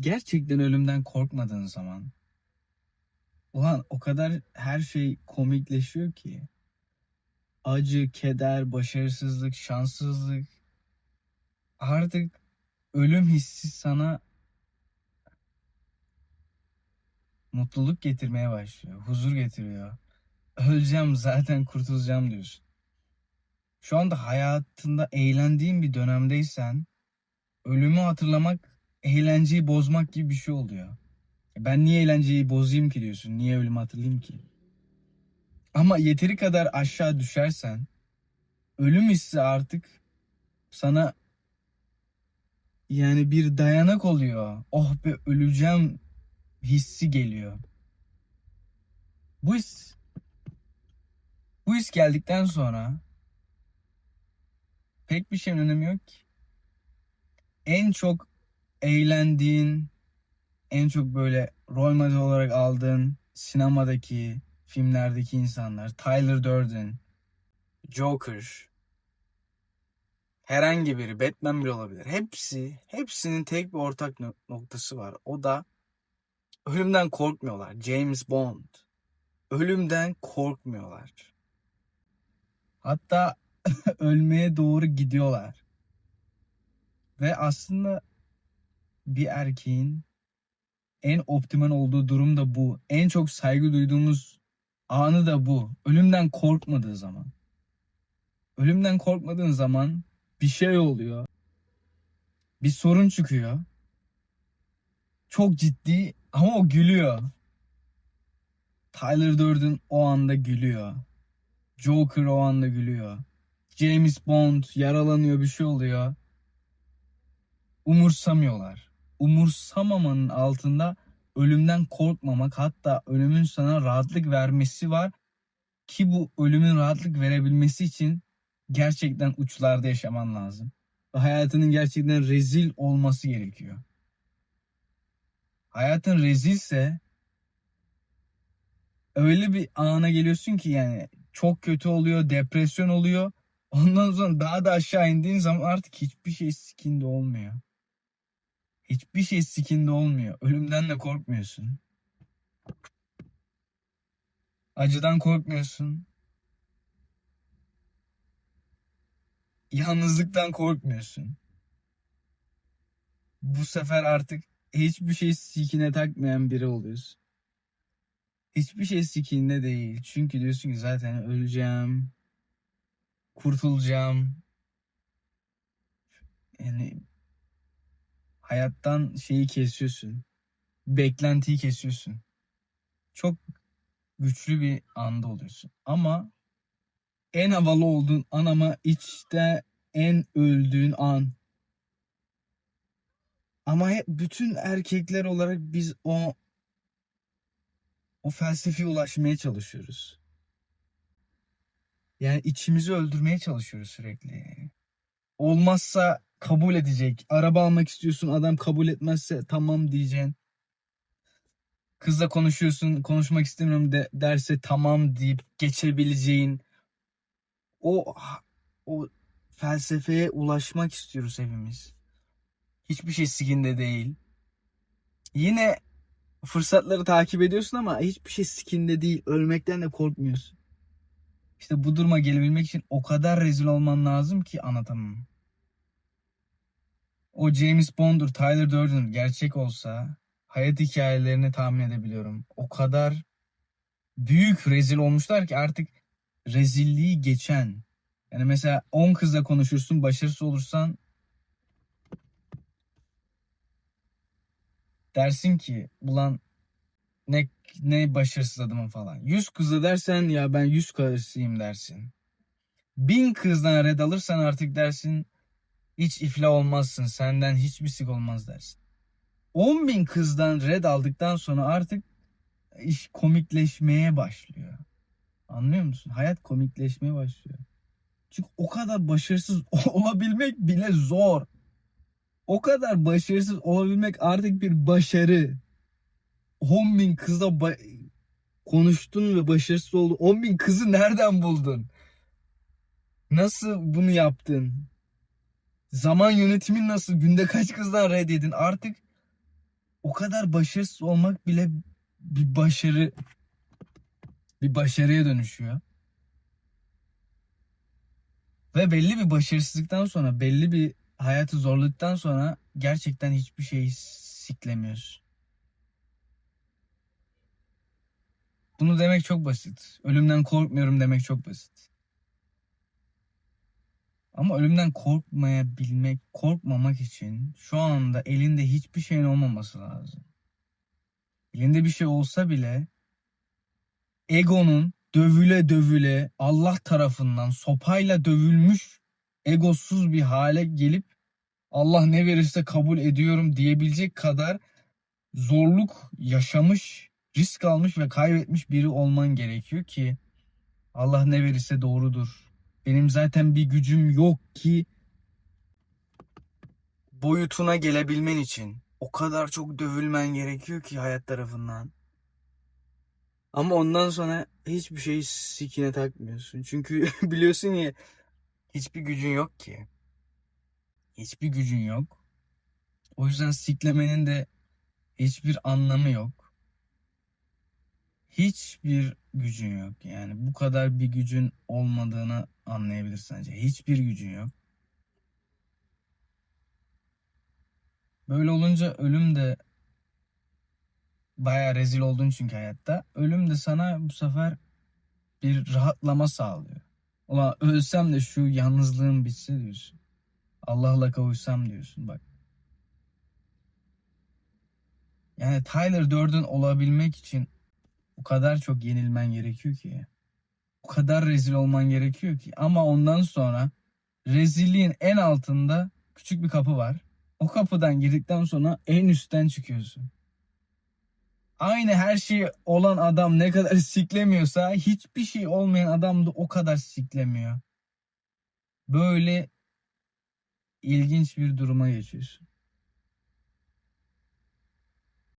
gerçekten ölümden korkmadığın zaman ulan o kadar her şey komikleşiyor ki. Acı, keder, başarısızlık, şanssızlık artık ölüm hissi sana mutluluk getirmeye başlıyor. Huzur getiriyor. Öleceğim zaten kurtulacağım diyorsun. Şu anda hayatında eğlendiğin bir dönemdeysen ölümü hatırlamak eğlenceyi bozmak gibi bir şey oluyor. Ben niye eğlenceyi bozayım ki diyorsun. Niye ölümü hatırlayayım ki? Ama yeteri kadar aşağı düşersen ölüm hissi artık sana yani bir dayanak oluyor. Oh be öleceğim hissi geliyor. Bu his bu his geldikten sonra pek bir şeyin önemi yok ki. En çok eğlendiğin, en çok böyle rol model olarak aldığın sinemadaki, filmlerdeki insanlar, Tyler Durden, Joker, herhangi biri, Batman bile olabilir. Hepsi, hepsinin tek bir ortak no- noktası var. O da ölümden korkmuyorlar. James Bond. Ölümden korkmuyorlar. Hatta ölmeye doğru gidiyorlar. Ve aslında bir erkeğin en optimal olduğu durum da bu. En çok saygı duyduğumuz anı da bu. Ölümden korkmadığı zaman. Ölümden korkmadığın zaman bir şey oluyor. Bir sorun çıkıyor. Çok ciddi ama o gülüyor. Tyler Durden o anda gülüyor. Joker o anda gülüyor. James Bond yaralanıyor bir şey oluyor. Umursamıyorlar. Umursamamanın altında ölümden korkmamak hatta ölümün sana rahatlık vermesi var ki bu ölümün rahatlık verebilmesi için gerçekten uçlarda yaşaman lazım. Ve hayatının gerçekten rezil olması gerekiyor. Hayatın rezilse öyle bir ana geliyorsun ki yani çok kötü oluyor, depresyon oluyor. Ondan sonra daha da aşağı indiğin zaman artık hiçbir şey sikinde olmuyor. Hiçbir şey sikinde olmuyor. Ölümden de korkmuyorsun. Acıdan korkmuyorsun. Yalnızlıktan korkmuyorsun. Bu sefer artık hiçbir şey sikine takmayan biri oluyorsun. Hiçbir şey sikinde değil. Çünkü diyorsun ki zaten öleceğim. Kurtulacağım. Yani hayattan şeyi kesiyorsun. Beklentiyi kesiyorsun. Çok güçlü bir anda oluyorsun. Ama en havalı olduğun an ama içte en öldüğün an. Ama hep bütün erkekler olarak biz o o felsefeye ulaşmaya çalışıyoruz. Yani içimizi öldürmeye çalışıyoruz sürekli. Olmazsa kabul edecek. Araba almak istiyorsun adam kabul etmezse tamam diyeceksin. Kızla konuşuyorsun konuşmak istemiyorum de, derse tamam deyip geçebileceğin o o felsefeye ulaşmak istiyoruz hepimiz. Hiçbir şey sikinde değil. Yine fırsatları takip ediyorsun ama hiçbir şey sikinde değil. Ölmekten de korkmuyorsun. İşte bu duruma gelebilmek için o kadar rezil olman lazım ki anlatamam. O James Bond'dur, Tyler Durden gerçek olsa hayat hikayelerini tahmin edebiliyorum. O kadar büyük rezil olmuşlar ki artık rezilliği geçen. Yani mesela 10 kızla konuşursun, başarısız olursan dersin ki ulan ne ne başarısız adamım falan. 100 kızla dersen ya ben 100 karısıyım dersin. 1000 kızdan red alırsan artık dersin hiç iflah olmazsın. Senden hiçbir sik olmaz dersin. 10 bin kızdan red aldıktan sonra artık iş komikleşmeye başlıyor. Anlıyor musun? Hayat komikleşmeye başlıyor. Çünkü o kadar başarısız olabilmek bile zor. O kadar başarısız olabilmek artık bir başarı. 10 bin kızla ba- konuştun ve başarısız oldun. 10 bin kızı nereden buldun? Nasıl bunu yaptın? Zaman yönetimin nasıl? Günde kaç kızdan reddedin? Artık o kadar başarısız olmak bile bir başarı bir başarıya dönüşüyor. Ve belli bir başarısızlıktan sonra, belli bir hayatı zorladıktan sonra gerçekten hiçbir şeyi siklemiyorsun. Bunu demek çok basit. Ölümden korkmuyorum demek çok basit. Ama ölümden korkmayabilmek, korkmamak için şu anda elinde hiçbir şeyin olmaması lazım. Elinde bir şey olsa bile egonun dövüle dövüle Allah tarafından sopayla dövülmüş egosuz bir hale gelip Allah ne verirse kabul ediyorum diyebilecek kadar zorluk yaşamış, risk almış ve kaybetmiş biri olman gerekiyor ki Allah ne verirse doğrudur. Benim zaten bir gücüm yok ki boyutuna gelebilmen için o kadar çok dövülmen gerekiyor ki hayat tarafından. Ama ondan sonra hiçbir şeyi sikine takmıyorsun. Çünkü biliyorsun ya hiçbir gücün yok ki. Hiçbir gücün yok. O yüzden siklemenin de hiçbir anlamı yok. Hiçbir gücün yok. Yani bu kadar bir gücün olmadığını anlayabilirsin. Hiçbir gücün yok. Böyle olunca ölüm de bayağı rezil oldun çünkü hayatta. Ölüm de sana bu sefer bir rahatlama sağlıyor. Ulan ölsem de şu yalnızlığım bitse diyorsun. Allah'la kavuşsam diyorsun bak. Yani Tyler Durden olabilmek için o kadar çok yenilmen gerekiyor ki. O kadar rezil olman gerekiyor ki. Ama ondan sonra rezilliğin en altında küçük bir kapı var. O kapıdan girdikten sonra en üstten çıkıyorsun. Aynı her şey olan adam ne kadar siklemiyorsa hiçbir şey olmayan adam da o kadar siklemiyor. Böyle ilginç bir duruma geçiyorsun.